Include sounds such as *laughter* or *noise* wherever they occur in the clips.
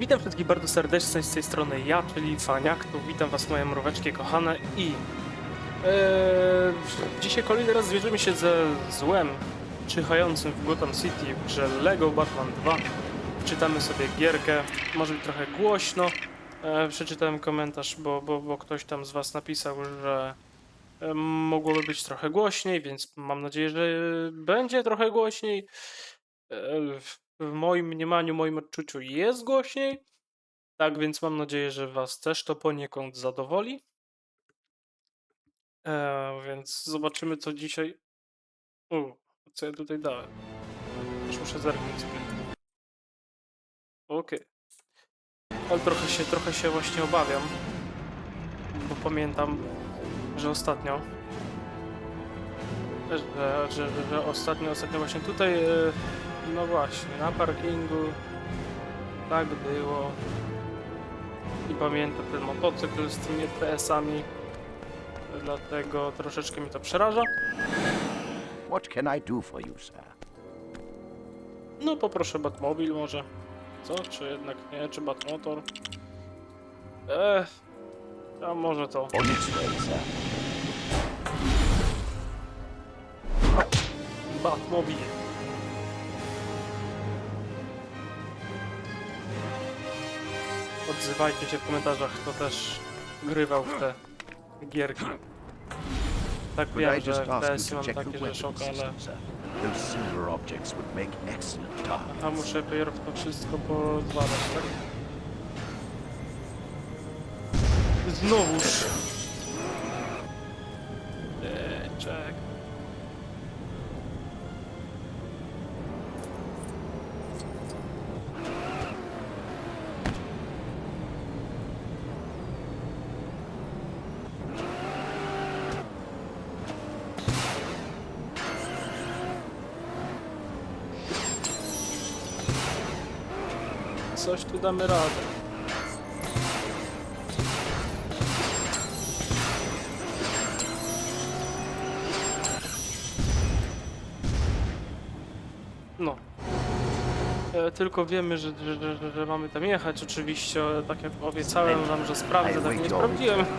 Witam wszystkich bardzo serdecznie z tej strony ja, czyli Faniak, tu witam was moje mróweczki kochane i e, dzisiaj kolejny raz zwierzymy się ze złem czyhającym w Gotham City w grze LEGO Batman 2. Czytamy sobie gierkę, może być trochę głośno. E, przeczytałem komentarz, bo, bo, bo ktoś tam z was napisał, że e, mogłoby być trochę głośniej, więc mam nadzieję, że będzie trochę głośniej. W- moim mniemaniu, moim odczuciu jest głośniej. Tak więc mam nadzieję, że Was też to poniekąd zadowoli. E, więc zobaczymy, co dzisiaj. U, co ja tutaj dałem. Już muszę zerknąć. Okej. Ale trochę się, trochę się właśnie obawiam. Bo pamiętam, że ostatnio. Że, że, że, ostatnio, ostatnio właśnie tutaj. E, no właśnie, na parkingu. Tak było. I pamiętam ten motocykl z tymi PS-ami. Dlatego troszeczkę mi to przeraża. What can I do for you, sir? No poproszę Batmobil może. Co? Czy jednak nie? Czy Batmotor? Eee, a może to. On its way, sir. Batmobil. Odzywajcie się w komentarzach, kto też grywał w te gierki. Tak Could wiem, że just ask you PS to mam check the takie, że ale... Those silver objects would make excellent targets. A muszę dopiero to wszystko pozwalać, tak? Znowuż. Eee, czek. Damy radę. No. E, tylko wiemy, że, że, że, że, mamy tam jechać. Oczywiście, e, tak jak obiecałem wam, że sprawdzę, tak nie sprawdziłem. *laughs*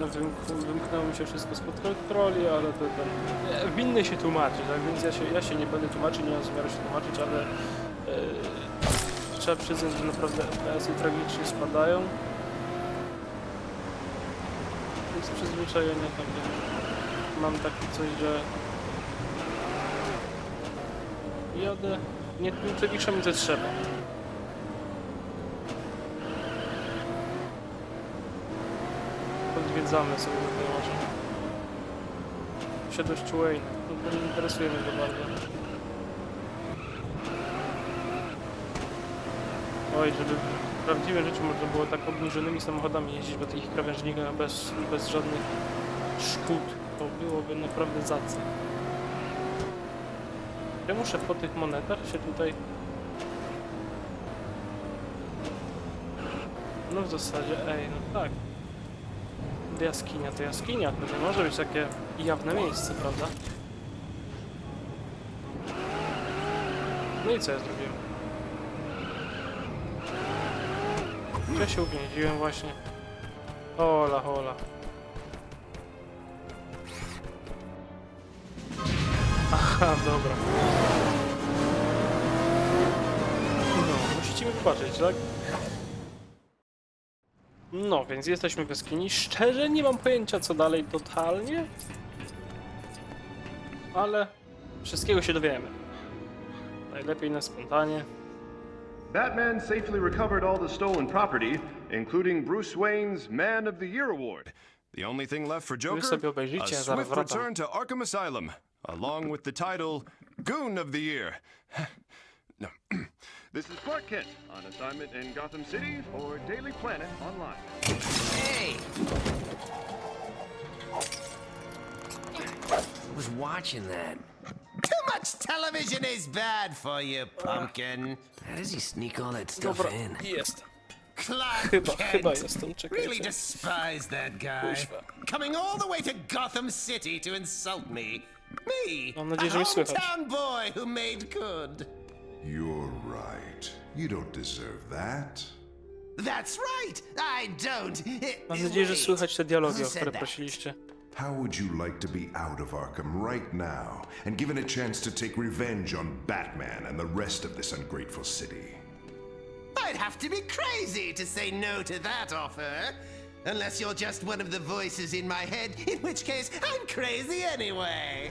No, wymk- Wymknęło mi się wszystko spod kontroli, ale to tam... e, Winny się tłumaczy, tak więc ja się, ja się nie będę tłumaczyć, nie mam zamiaru się tłumaczyć, ale... E, trzeba przyznać, że naprawdę FPS-y tragicznie spadają. Więc przyzwyczajenie tam wiem. Mam takie coś, że jadę, nie, przepiszę mi co trzeba. Odwiedzamy sobie tutaj może. Posiadłość Wayne. No to nie interesuje mnie to bardzo. Oj, żeby w prawdziwym życiu można było tak obniżonymi samochodami jeździć po takich krawężnikach bez, bez żadnych szkód, to byłoby naprawdę zacne. Ja muszę po tych monetach się tutaj... No w zasadzie, ej, no tak. Jaskinia to jaskinia, to nie może być takie jawne miejsce, prawda? No i co ja zrobiłem? Ja się uwięziłem właśnie. Hola, hola. Aha, dobra. No, musicie mi wybaczyć, tak? No, więc jesteśmy w jaskini. Szczerze nie mam pojęcia co dalej totalnie. Ale wszystkiego się dowiemy. Najlepiej na spontanie. Batman safely recovered all the stolen property, including Bruce Wayne's Man of the Year award. The only thing left for Joker, sobie obejrzycie, a swift return to Arkham Asylum, along with the title Goon of the Year. *sighs* no. *clears throat* This is Clark Kent on assignment in Gotham City for Daily Planet Online. Hey! I was watching that. Too much television is bad for you, pumpkin. How does he sneak all that stuff Dobra, in? jest. Clark Chyba, Kent. chyba jestem, Really czekajcie. despise that guy. Kuźwa. Coming all the way to Gotham City to insult me. Me, Mam nadzieję, a że mnie słychać. hometown boy who made good. You're right. You don't deserve that. That's right! I don't! Mam nadzieję, że wait. słychać te dialogi, Who o said które that? prosiliście. How would you like to be out of Arkham right now and given a chance to take revenge on Batman and the rest of this ungrateful city? I'd have to be crazy to say no to that offer. Unless you're just one of the voices in my head, in which case I'm crazy anyway.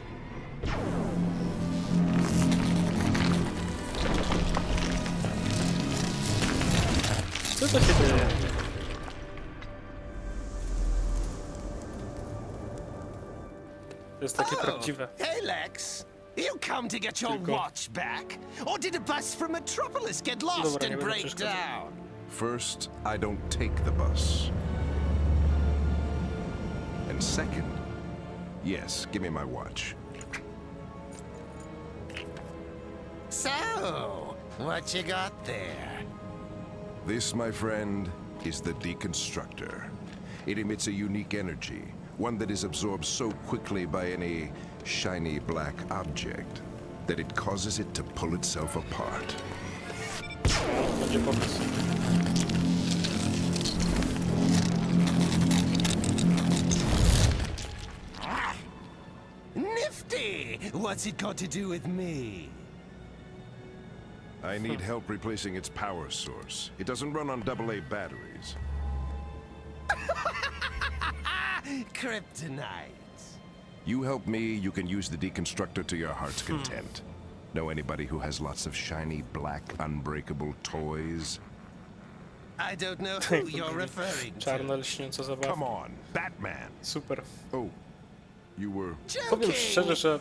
Co to się jest takie oh, prawdziwe. Hey, Lex. You come to get your Tylko- watch back? Or did a bus from Metropolis get lost Dobra, nie and będę break przeszkadzał. down? First, I don't take the bus. And second, yes, give me my watch. So, what you got there? This, my friend, is the Deconstructor. It emits a unique energy, one that is absorbed so quickly by any shiny black object that it causes it to pull itself apart. Będzie pomysł. Nifty! What's it got to do with me? I need help replacing its power source. It doesn't run on AA batteries. *laughs* Kryptonite. You help me, you can use the deconstructor to your heart's content. Know anybody who has lots of shiny, black, unbreakable toys? I don't know who you're referring to. Czarna lśniąca Come zabawa. on, Batman! Super. Oh, you were. Powiem szczerze, że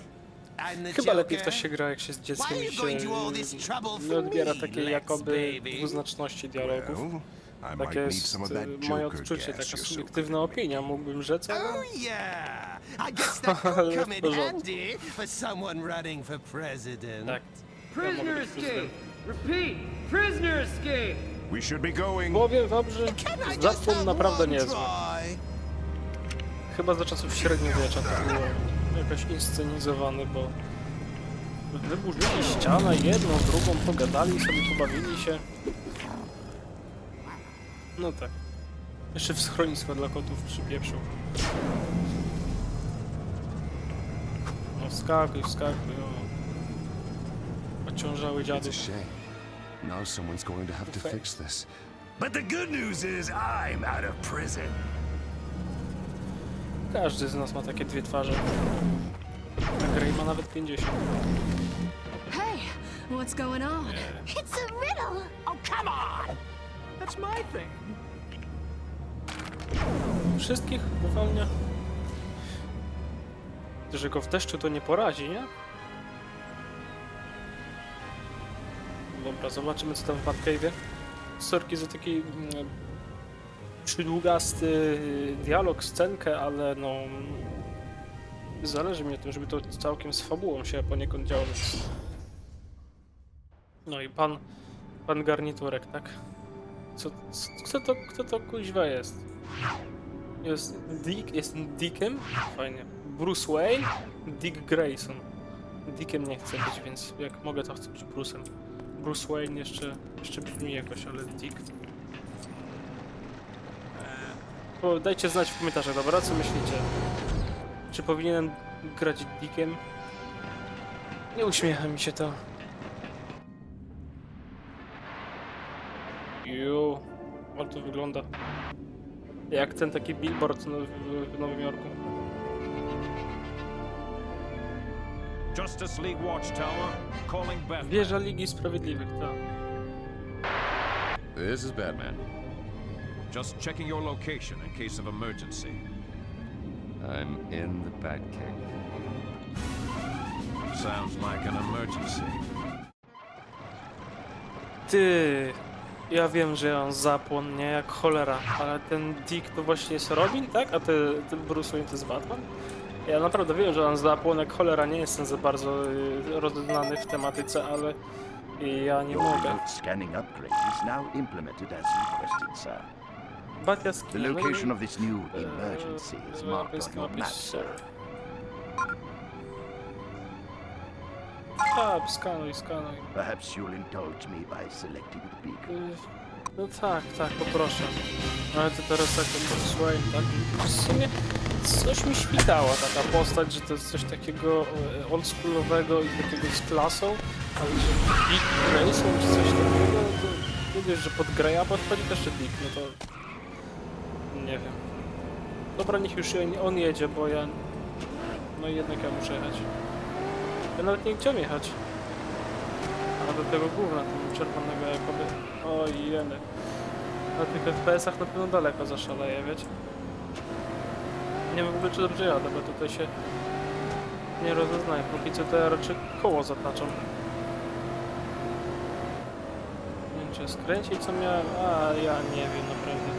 I'm the chyba lepiej w to Joker. się gra, jak się z dzieckiem Why are i you się going to all this trouble nie for odbiera me, takiej Lex, jakoby baby? dwuznaczności dialogów. Well, Takie jest that moje odczucie, taka subiektywna opinia, mógłbym rzec, ale Oh yeah! I guess *laughs* that could Ale come w in porządku. handy for someone running for president. tak. Ja mogę Prisoner być escape! prezydentem. Repeat! Prisoner escape! We should be going. Powiem wam, że Can I just zapłon naprawdę niezły. Chyba za czasów średniowiecza to było jakoś inscenizowane, bo wyburzyli ścianę, jedną, drugą, pogadali sobie, pobawili się. No tak. Jeszcze w schronisko dla kotów przypieprzył. No wskakuj, wskakuj, o. Ociążały dziady. shame. Now someone's going to have to fix this. But the good news is I'm out of prison. Każdy z nas ma takie dwie twarze. A Grey ma nawet 50. Hey, what's going on? It's a riddle! Oh, come on! That's my thing. Wszystkich uwalnia. Że go w deszczu to nie porazi, nie? Dobra, zobaczymy co tam w Batcave'ie. Sorki za taki mm, przydługasty dialog, scenkę, ale no... Zależy mi na tym, żeby to całkiem z fabułą się poniekąd działo. No i pan... Pan garniturek, tak? Co, co, kto to, kto to kuźwa jest? Jest Dick, jest Dickiem? Fajnie. Bruce Wayne? Dick Grayson. Dickiem nie chcę być, więc jak mogę, to chcę być Bruce'em. Bruce Wayne jeszcze, jeszcze brzmi jakoś, ale Dick. Eee, dajcie znać w komentarzach, dobra? Co myślicie? Czy powinienem grać Dickiem? Nie uśmiecha mi się to. Ju, ale to wygląda. Jak ten taki billboard w, w Nowym Jorku. Justice League Watchtower, calling Batman. Wieża Ligi Sprawiedliwych, tak. This is Batman. Just checking your location in case of emergency. I'm in the Batcave. Sounds like an emergency. Ty, ja wiem, że ja mam zapłon, nie jak cholera, ale ten Dick to właśnie jest Robin, tak? A ty, ten Bruce Wayne to jest Batman? Ja naprawdę wiem, że mam zapłon jak cholera, nie jestem za bardzo y, rozeznany w tematyce, ale ja nie mogę. scanning upgrade is now implemented as requested, sir. Bat The jaskinia, no location of this new Eee, emergency is e, marked on your map, sir. Tak, skanuj, skanuj. Perhaps you'll indulge me by selecting the beacon. Y, No tak, tak, poproszę. Ale to teraz tak, słuchaj, tak, w sumie coś mi świtała taka postać, że to jest coś takiego e, oldschoolowego i takiego z klasą, ale że Dick Grayson czy coś takiego, to nie wiesz, że pod Greya podchodzi też Dick, no to nie wiem. Dobra, niech już on- on jedzie, bo ja, no i jednak ja muszę jechać. Nawet nie chciałem jechać. A do tego gówna, tam czerwonego jakoby. Oj, jeny. Na tych FPS-ach na pewno daleko zaszaleję, wiecie? Nie wiem w ogóle czy dobrze jadę, bo tutaj się nie rozeznaję. Póki co to ja raczej koło zataczam. Nie wiem czy skręcić co miałem, a ja nie wiem naprawdę.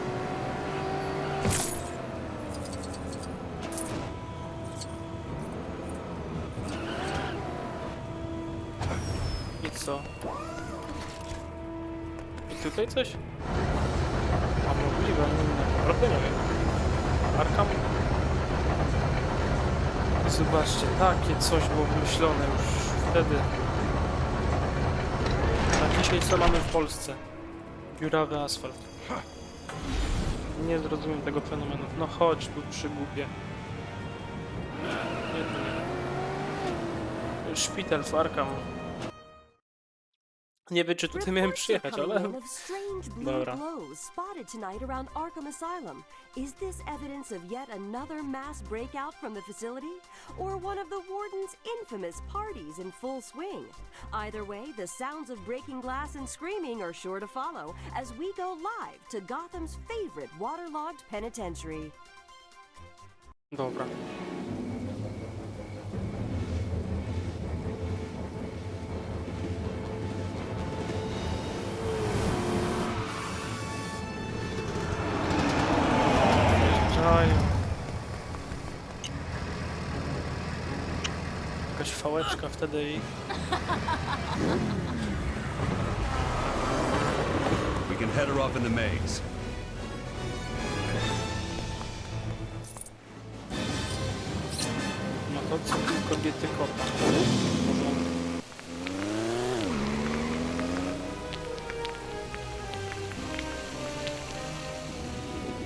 I co? I tutaj coś? A możliwe, nie, naprawdę nie wiem. Arkham? Zobaczcie, takie coś było wymyślone już wtedy. A dzisiaj co mamy w Polsce? Dziurawy asfalt. Nie zrozumiem tego fenomenu. No chodź tu przygłupie. Nie, tu nie. Szpital w Arkham. Nie wiem, czy tutaj miałem przyjechać, ale... Coming in of strange blue Dobra. spotted tonight around Arkham Asylum. Is this evidence of yet another mass breakout from the facility? Or one of the warden's infamous parties in full swing? Either way, the sounds of breaking glass and screaming are sure to follow as we go live to Gotham's favorite waterlogged penitentiary. Dobra. Fałeczka wtedy i... We can head her off in the maze. Motocykl kobiety kota.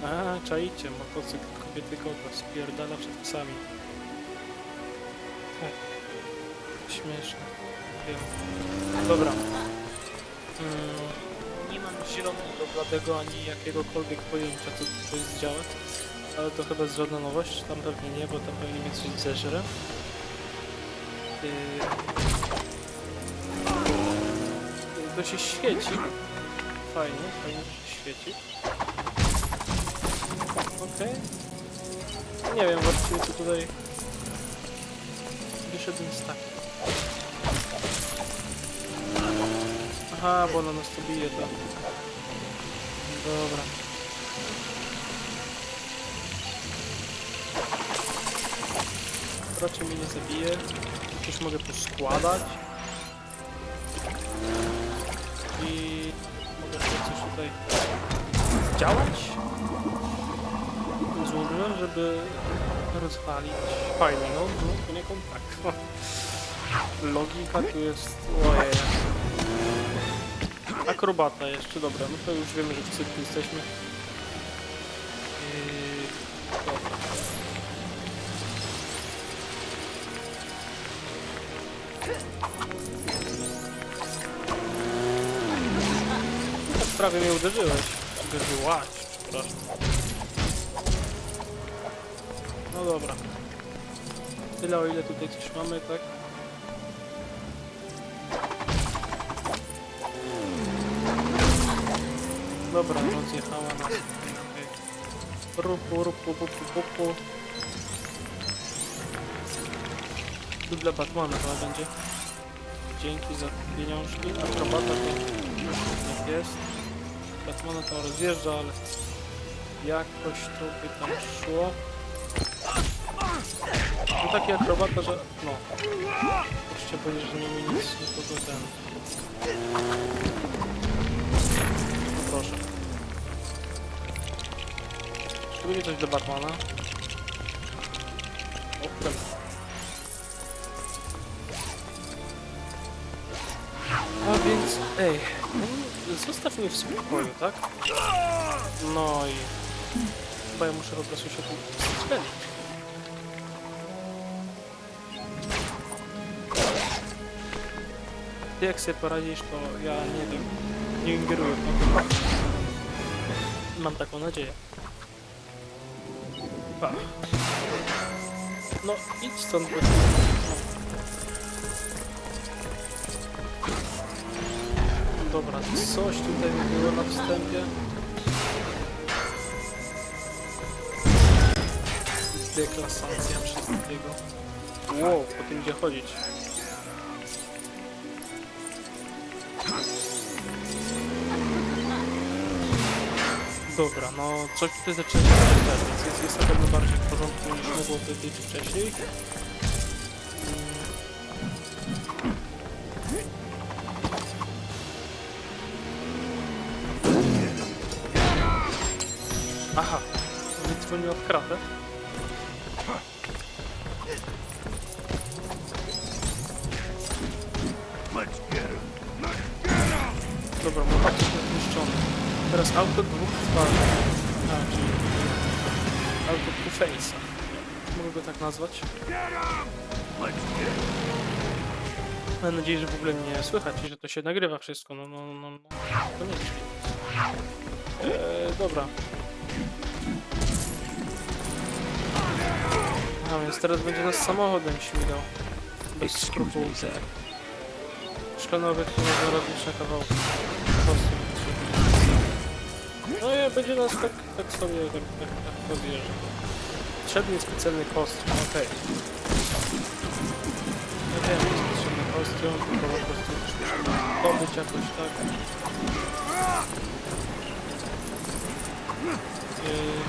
A, czaicie, motocykl kobiety kota spierdala przed psami. Śmieszne. Dobra. Mm, nie mam zielonego, bladego, ani jakiegokolwiek pojęcia, co tu jest działać. Ale to chyba jest żadna nowość, tam pewnie nie, bo tam pewnie mnie coś zeżre. Yy... To się świeci. Fajnie, fajnie, że się świeci. Okej. Nie wiem właściwie co tutaj... Wyszedłem z taki. Aha, bo ona nas to bije, to... Dobra. Raczej mnie nie zabije. Coś mogę poskładać. I mogę coś tutaj zdziałać. Złożyłem, żeby rozwalić. Fajnie, no, no poniekąd tak. Logika tu jest... Ojej. Akrobata jeszcze, dobra, no to już wiemy, że w cyrku jesteśmy. Yy, dobra. Tak prawie mnie uderzyłeś. Uderzyłaś, przepraszam. No dobra. Tyle o ile tutaj coś mamy, tak? Dobra, rozjechała nas. Okej. Rupu, rupu, pupu, pupu. Tu dla Batmana chyba będzie. Dzięki za pieniążki. Akrobata tak jest. Batmana tam rozjeżdża, ale jakoś to by tam szło. No taki akrobata, że... no. Musicie powiedzieć, że nie mi nic nikogo ten... Czy będzie coś dla Batmana? Okrem. Ej, no, zostaw mnie w spokoju, tak? No i... Chyba ja muszę po prostu się tu strzelić. Ty jak sobie poradzisz, to ja nie wiem. Nie ingeruję w to. Mam taką nadzieję. Pach. No, idź stąd, bo... Dobra, coś tutaj było na wstępie. Deklasacja wszystkiego. Wow, po tym gdzie chodzić. Dobra, no coś tutaj zaczyna się czytać, więc jest, jest na pewno bardziej w porządku niż mogło być wcześniej. Aha, wydzwoniła w kratę. Nazwać. Mam nadzieję, że w ogóle mnie słychać i że to się nagrywa wszystko. No, no, no, no. koniecznie. Eee, dobra. A więc teraz będzie nas samochodem śmigał. Bez skrupułów. Szklanowych to na kawałki. Kosty. No i będzie nas tak, tak sobie tak, tak, tak podjeżdża. Potrzebny specjalny kostium, okej. Ja wiem, jest potrzebny kostium, tylko po prostu dobyć jakoś tak. Yy...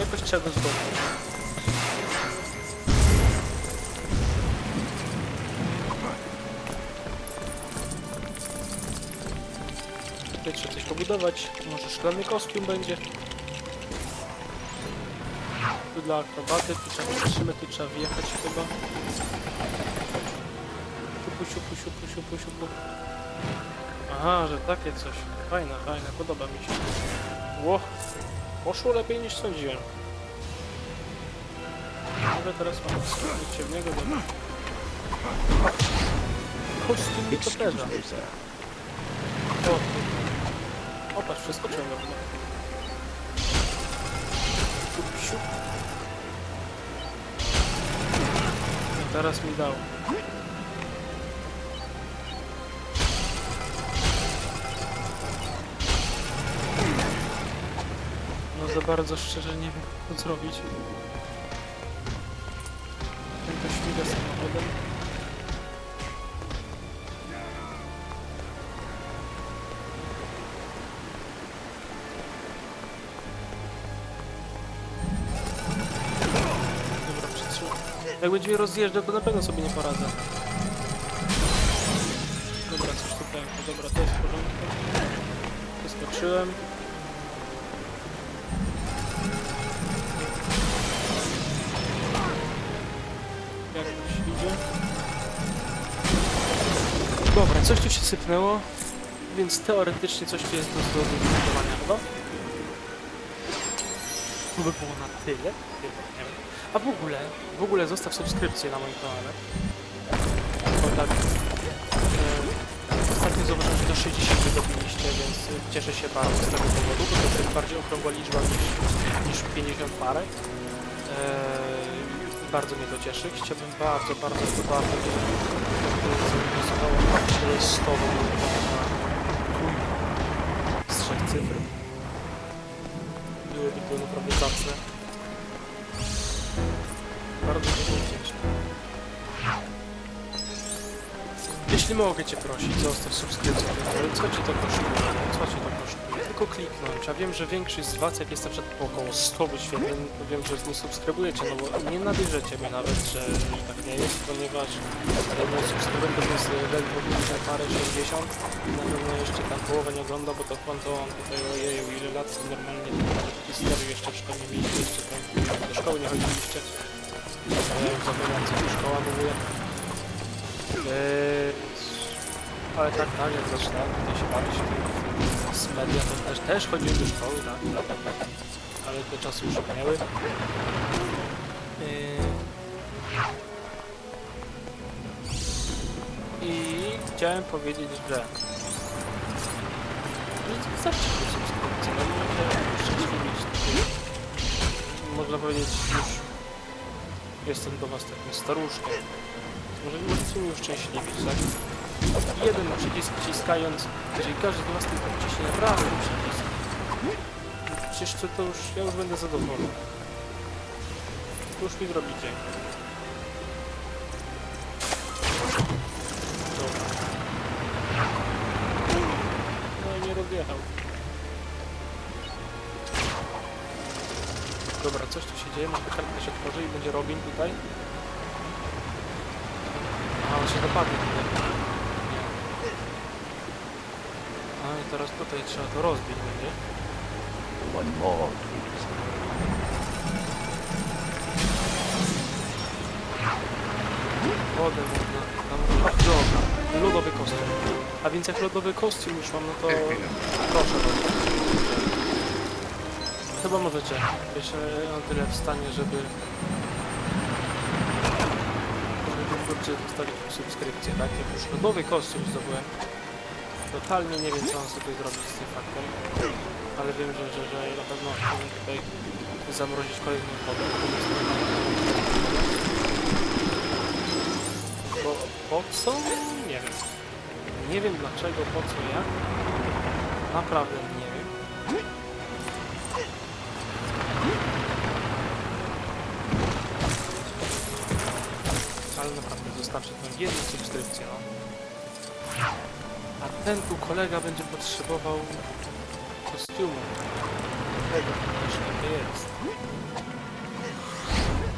Jakoś trzeba go zdobyć. Tutaj trzeba coś pobudować. Może szklany kostium będzie. Tu dla akrobaty, tu trzeba przytrzymać, tu trzeba wjechać chyba. Siupu, siupu, siupu, siupu, siupu. Aha, że takie coś. Fajne, fajne, podoba mi się. Ło, poszło lepiej niż sądziłem. Może teraz mam w niego, dobra. Kostium nietoperza. Excuse me, sir. O, ty. o patrz, przeskoczyłem go. Siup. No teraz mi dał. No za bardzo szczerze nie wiem, co zrobić. Ten to śmiga samochodem. Jak będzie rozjeżdżał, to na pewno sobie nie poradzę. Dobra, coś tu pękło. Dobra, to jest w porządku. Wyskoczyłem. Jak to idzie? Dobra, coś tu się sypnęło, więc teoretycznie coś tu jest do zbudowania chyba. To by było na tyle? Chyba, nie wiem. A w ogóle, w ogóle zostaw subskrypcję na moim kanale. Bo tak, e, ostatnio zauważyłem, że do 60 dobiliście, więc cieszę się bardzo z tego powodu, bo to jest bardziej okrągła liczba niż, niż 50 parę. E, bardzo mnie to cieszy. Chciałbym bardzo, bardzo, bardzo, zainteresowało tyle 100 z trzech cyfr. Byłyby to naprawdę zacne. Bardzo dziękuję wdzięczny. Jeśli mogę Cię prosić, zostaw subskrypcję kanału. Co Ci to kosztuje? Co to kosztuje? Tylko kliknąć. A wiem, że większość z Was, jak jest na przykład po około 100 wyświetleń, to wiem, że nie subskrybujecie, no bo nie nabierzecie mnie nawet, że, tak nie jest, ponieważ e, nie subskrybuję, to jest ledwo na parę 60. Na pewno jeszcze tam połowę nie ogląda, bo to konto mam tutaj ojeju ile lat, normalnie historii jeszcze w szkole nie mieliście, jeszcze tam do szkoły nie chodziliście. Ja już zapomniałem, co szkoła w ogóle. Eee, ale tak, tak, jak zaczynałem się bawić z media, to też, też chodziłem do szkoły, tak, tak, ale te czasy już minęły. Eee, I chciałem powiedzieć, że zawsze po subskrypcji, no tutaj, można powiedzieć już jestem do was takim staruszkiem. Może możecie mnie uszczęśliwić, tak? Jeden przycisk wciskając, jeżeli każdy z was tylko wciśnie ten przycisk, przecież to, to już, ja już będę zadowolony. To już mi zrobi dzień. Dobra. No i nie rozjechał. Dobra, coś tu się dzieje, może kartka się otworzy i będzie Robin tutaj. A, on się dopadnie tutaj. Nie. A i teraz tutaj trzeba to rozbić będzie. One more, please. Wodę można tam. Dobra, lodowy kostium. A więc jak lodowy kostium już mam, no to proszę bardzo. Chyba możecie. Być na tyle w stanie, żeby żeby kurczę zostawić subskrypcję, tak? Jak już lodowy kostium zdobyłem, totalnie nie wiem co mam sobie zrobić z tym faktem, ale wiem, że, że, że na pewno chcę tutaj zamrozić kolejną wodę. Bo po co? Nie wiem. Nie wiem dlaczego, po co, jak. Naprawdę nie wiem. Ale naprawdę zostawcie tam jedną subskrypcję, no. Ten tu kolega będzie potrzebował kostiumu. Tego też takie jest.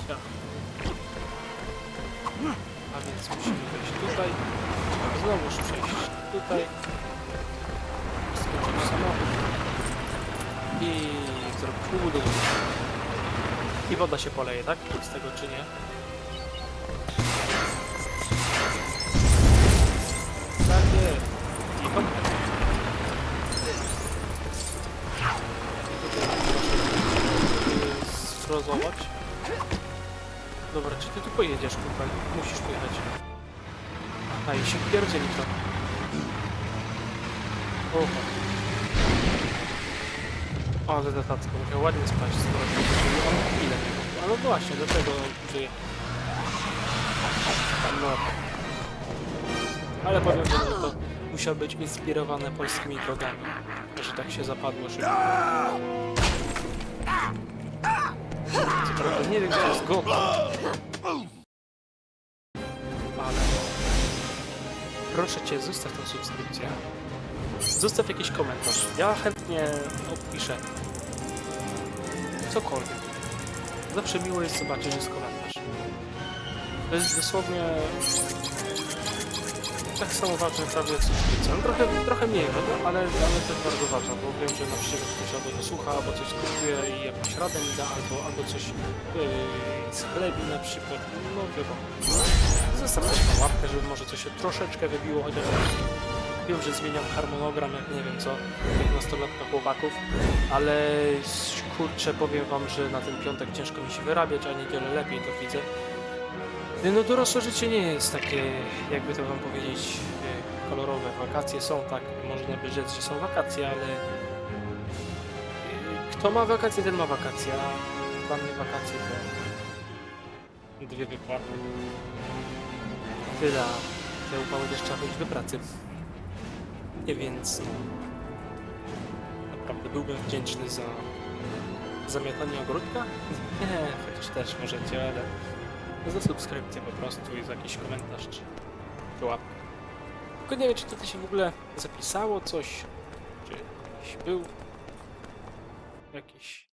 Ciach. A więc musimy wejść tutaj, znowuż przejść tutaj, skoczyć samochód i zrobić ubudowę. I woda się poleje, tak? Z tego czy nie? Sfrozować. Dobra, czy ty tu pojedziesz, kurwa? Musisz pojechać. A i się pierdzieli to. Oho. Ale dodatkowo, musiał ładnie spaść, będzie on chwilę. A no właśnie, do tego żyje. No. Ale powiem że to musiał być inspirowane polskimi drogami. Że tak się zapadło, że... Co prawda nie wiem, gdzie jest Gopa. Ale... Proszę Cię, zostaw tę subskrypcję. Zostaw jakiś komentarz. Ja chętnie odpiszę. Cokolwiek. Zawsze miło jest zobaczyć, jest komentarz. To jest dosłownie tak samo ważne prawie jak subskrypcja. No trochę, trochę mniej, prawda? ale, ale też bardzo ważne, bo wiem, że na przykład ktoś albo to słucha, albo coś kupuje i jakąś radę mi da, albo, albo coś yy, na przykład. No wiadomo. Zostaw też tą łapkę, żeby może coś się troszeczkę wybiło, chociaż wiem, że zmieniam harmonogram, jak nie wiem co, jak nastolatka chłopaków, ale kurczę, powiem wam, że na ten piątek ciężko mi się wyrabiać, a niedzielę lepiej to widzę. No dorosłe życie nie jest takie, jakby to wam powiedzieć, e, kolorowe. Wakacje są tak, można by rzec, że są wakacje, ale e, kto ma wakacje, ten ma wakacje, a dla mnie wakacje to dwie wypłaty. Tyle, te upały trzeba chodzić do pracy. Nie więc naprawdę byłbym wdzięczny za zamiatanie ogródka. *laughs* Nie, chociaż też możecie, ale za subskrypcję po prostu i za jakiś komentarz czy, czy łapkę. Tylko nie wiem, czy tutaj się w ogóle zapisało coś, czy jakiś był jakiś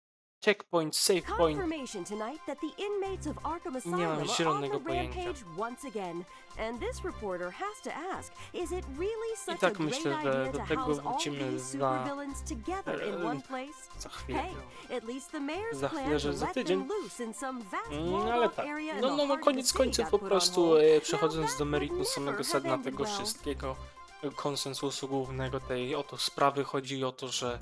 checkpoint, save point. Confirmation tonight that the inmates of Arkham mam Asylum are on zielonego the pojęcia. rampage once again. And this reporter has to ask, is it really such tak great myślę, że idea do to tego house all wrócimy these za- supervillains together in one place? za chwilę. Hey, at least the mayor's Za plan chwilę, to że za let tydzień. them loose in some vast Mm, walled ale tak. area in No, the no, no heart of the koniec city końców got po put on prostu hold. e, przechodząc do meritum samego sedna tego wszystkiego e, konsensusu głównego tej oto sprawy chodzi o to, że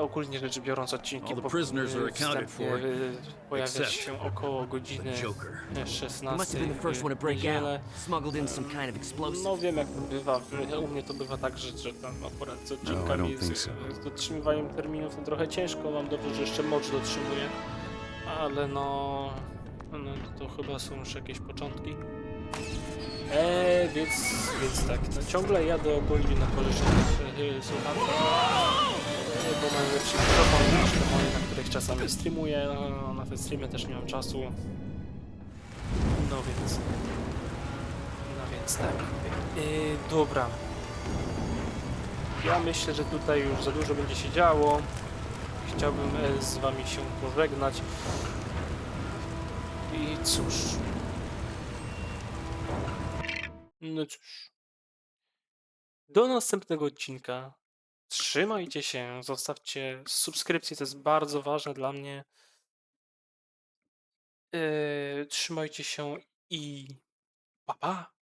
ogólnie rzecz biorąc odcinki All the po- prisoners are e, accounted wstępnie, for, e, pojawia except się około godziny the Joker. e, He 16 must have been the first one to break niedzielę. out. Smuggled in some kind of explosive. No wiem jak to bywa, u mnie to bywa tak, że, że tam akurat z No, I odcinkami don't think z, so. z dotrzymywaniem terminów to trochę ciężko, mam dobrze, że jeszcze mocz dotrzymuję, ale no, no to chyba są już jakieś początki. Eee, więc, więc tak, no ciągle jadę ogólnie na pożyczonych yy, słuchawkach, bo mam lepszy mikrofon niż te moje, na których czasami streamuję, no, na te streamy też nie mam czasu, no więc... No więc tak. Yy, dobra. Ja myślę, że tutaj już za dużo będzie się działo. Chciałbym e, z wami się pożegnać. I cóż. No cóż. Do następnego odcinka. Trzymajcie się, zostawcie subskrypcję, to jest bardzo ważne dla mnie. Yy, trzymajcie się i pa pa!